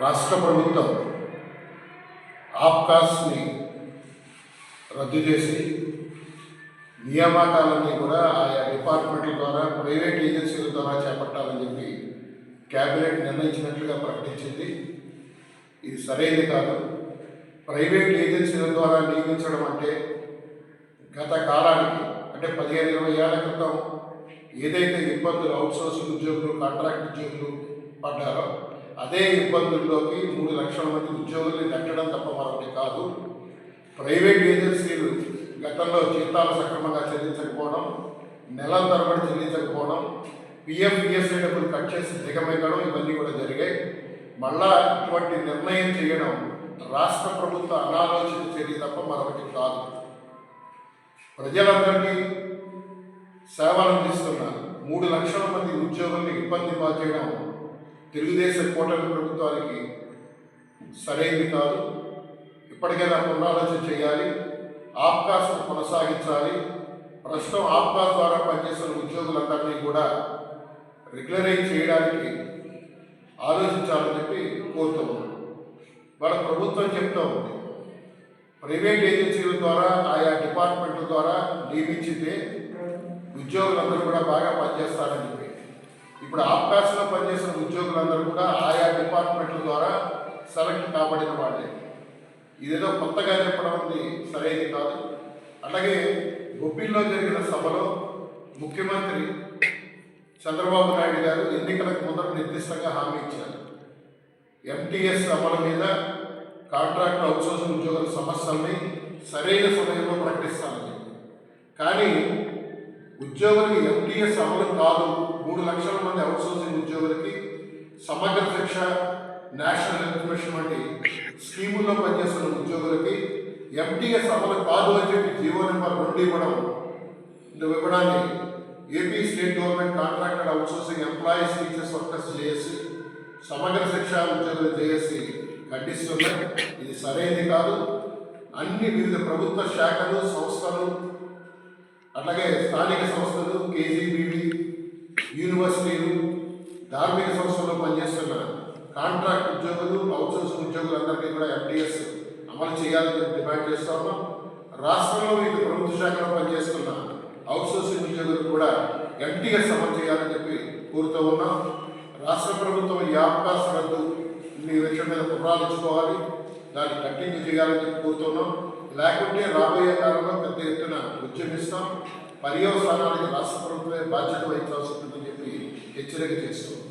రాష్ట్ర ప్రభుత్వం ఆప్కాస్ని రద్దు చేసి నియామకాలన్నీ కూడా ఆయా డిపార్ట్మెంట్ల ద్వారా ప్రైవేట్ ఏజెన్సీల ద్వారా చేపట్టాలని చెప్పి క్యాబినెట్ నిర్ణయించినట్లుగా ప్రకటించింది. ఇది సరైనది కాదు. ప్రైవేట్ ఏజెన్సీల ద్వారా నియమించడం అంటే గత కాలానికి అంటే పదిహేను ఇరవై ఏళ్ళ క్రితం ఏదైతే ఇబ్బందులు అవుట్సోర్సింగ్ ఉద్యోగులు కాంట్రాక్ట్ ఉద్యోగులు పడ్డారో అదే ఇబ్బందుల్లోకి మూడు లక్షల మంది ఉద్యోగుల్ని నెట్టడం తప్ప మరొకటి కాదు. ప్రైవేట్ ఏజెన్సీలు గతంలో జీతాలు సక్రమంగా చెల్లించకపోవడం నెల తరబడి చెల్లించకపోవడం పిఎఫ్ ఈఎస్ఐ డబ్బులు కట్ చేసి దిగమింగడం ఇవన్నీ కూడా జరిగాయి. మళ్ళా ఇటువంటి నిర్ణయం చేయడం రాష్ట్ర ప్రభుత్వ అనాలోచిత చర్య తప్ప మరొకటి కాదు. ప్రజలందరికీ సేవలు అందిస్తున్న మూడు లక్షల మంది ఉద్యోగుల్ని ఇబ్బంది పాల్చేయడం తెలుగుదేశం కూటమి ప్రభుత్వానికి సరైనది కాదు. ఇప్పటికైనా పునరాలోచన చేయాలి. ఆప్కాస్ను కొనసాగించాలి. ప్రస్తుతం ఆప్కాస్ ద్వారా పనిచేస్తున్న ఉద్యోగులందరినీ కూడా రెగ్యులరైజ్ చేయడానికి ఆలోచించాలని చెప్పి కోరుతూ ఉన్నాం వాళ్ళ ప్రభుత్వం చెప్తూ ఉంది. ప్రైవేట్ ఏజెన్సీల ద్వారా ఆయా డిపార్ట్మెంట్ల ద్వారా నియమించితే ఉద్యోగులందరూ కూడా బాగా పనిచేస్తారని చెప్పి. ఇప్పుడు ఆప్కాస్లో పని డిపార్ట్మెంట్ల ద్వారా సెలెక్ట్ కాబడిన వాళ్ళే. ఇదేదో కొత్తగా చెప్పడం ఉంది సరైనది కాదు. అలాగే బొబ్బిల్లో జరిగిన సభలో ముఖ్యమంత్రి చంద్రబాబు నాయుడు గారు ఎన్నికలకు ముందర నిర్దిష్టంగా హామీ ఇచ్చారు. ఎంటీఎస్ అమలు మీద కాంట్రాక్ట్ అవుట్సోర్సింగ్ ఉద్యోగుల సమస్యల్ని సరైన సమయంలో ప్రకటిస్తానని కానీ ఉద్యోగులకి ఎంటీఎస్ అమలు కాదు. మూడు లక్షల మంది అవుట్సోర్సింగ్ ఉద్యోగులకి సమగ్ర శిక్ష నేషనల్ హెల్త్ మిషన్ వంటి స్కీముల్లో పనిచేస్తున్న ఉద్యోగులకి ఎంటీఎస్ అమలు కాదు అని చెప్పి జీవో నెంబర్ రెండు ఇవ్వడం ఇవ్వడాన్ని AP state government contracted outsourcing employees teachers workers చేసి సమగ్ర శిక్ష ఉద్యోగులు చేసి ఖండిస్తున్నారు. ఇది సరైనది కాదు. అన్ని వివిధ ప్రభుత్వ శాఖలు సంస్థలు అట్లాగే స్థానిక సంస్థలు కేజీబీవి యూనివర్సిటీలు ధార్మిక సంస్థల్లో పనిచేస్తున్నారు. కాంట్రాక్ట్ ఉద్యోగులు అవుట్సోర్సింగ్ ఉద్యోగులందరికీ కూడా ఎంటీఎస్ అమలు చేయాలని డిమాండ్ చేస్తాము రాష్ట్రంలో వివిధ ప్రభుత్వ శాఖలో పనిచేస్తున్న అవుట్సోర్సింగ్ ఉద్యోగులు కూడా ఎంటీఎస్ అమలు చేయాలని చెప్పి కోరుతూ ఉన్నాం. రాష్ట్ర ప్రభుత్వం ఈ అవకాశ రద్దు ఈ విషయం మీద పునరాలించుకోవాలి దాన్ని కంటిన్యూ చేయాలని చెప్పి కోరుతున్నాం లేకుంటే రాబోయే కాలంలో పెద్ద ఎత్తున ఉద్యమిస్తాం. పర్యవసానానికి రాష్ట్ర ప్రభుత్వమే బాధ్యత వహించాల్సి ఉంటుందని చెప్పి హెచ్చరిక చేస్తున్నాం